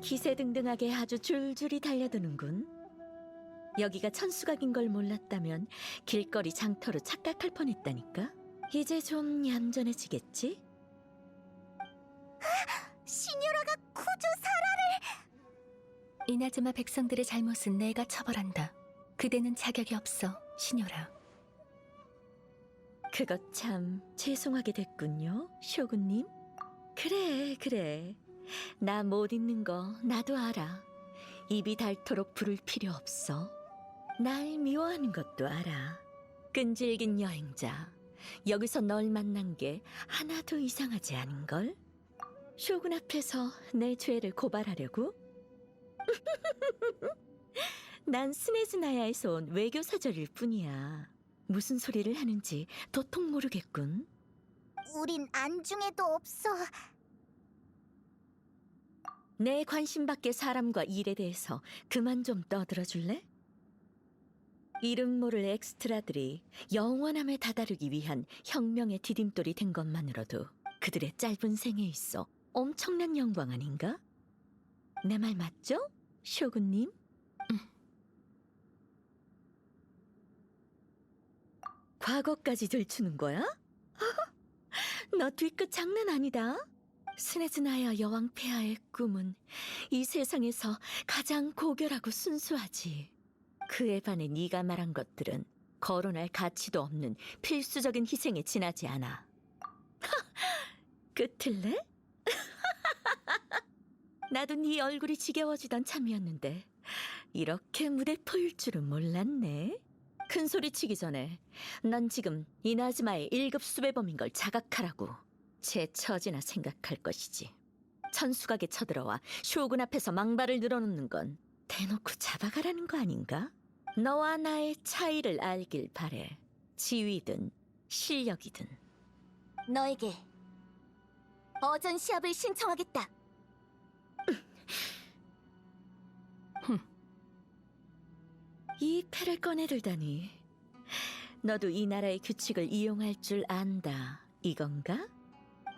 기세등등하게 아주 줄줄이 달려드는군. 여기가 천수각인 걸 몰랐다면 길거리 장터로 착각할 뻔했다니까. 이제 좀 얌전해지겠지? 시뉴라가 쿠조 사라를 이나즈마 백성들의 잘못은 내가 처벌한다. 그대는 자격이 없어, 시녀라. 그것 참 죄송하게 됐군요, 쇼군님. 그래, 그래. 나못 잊는 거 나도 알아. 입이 닳도록 부를 필요 없어. 날 미워하는 것도 알아. 끈질긴 여행자. 여기서 널 만난 게 하나도 이상하지 않은걸? 쇼군 앞에서 내 죄를 고발하려고? 난 스네즈나야에서 온 외교 사절일 뿐이야. 무슨 소리를 하는지 도통 모르겠군. 우린 안중에도 없어. 내 관심 밖의 사람과 일에 대해서 그만 좀 떠들어 줄래? 이름 모를 엑스트라들이 영원함에 다다르기 위한 혁명의 디딤돌이 된 것만으로도 그들의 짧은 생에 있어 엄청난 영광 아닌가? 내 말 맞죠? 쇼군님? 과거까지 들추는 거야? 너 뒤끝 장난 아니다. 스네즈나야 여왕 폐하의 꿈은 이 세상에서 가장 고결하고 순수하지. 그에 반해 네가 말한 것들은 거론할 가치도 없는 필수적인 희생에 지나지 않아. 끝을래? 나도 네 얼굴이 지겨워지던 참이었는데 이렇게 무대 포일 줄은 몰랐네. 큰 소리 치기 전에 넌 지금 이나즈마의 1급 수배범인 걸 자각하라고. 제 처지나 생각할 것이지. 천수각에 쳐들어와 쇼군 앞에서 망발을 늘어놓는 건 대놓고 잡아가라는 거 아닌가? 너와 나의 차이를 알길 바래. 지위든 실력이든. 너에게 어전 시합을 신청하겠다. 이 패를 꺼내들다니. 너도 이 나라의 규칙을 이용할 줄 안다. 이건가?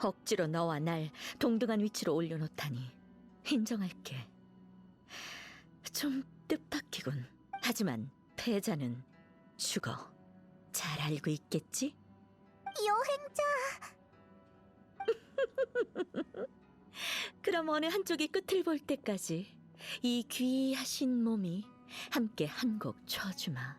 억지로 너와 날 동등한 위치로 올려놓다니. 인정할게. 좀 뜻밖이군. 하지만 패자는 죽어. 잘 알고 있겠지? 여행자 그럼 어느 한쪽이 끝을 볼 때까지 이 귀하신 몸이 함께 한 곡 쳐주마.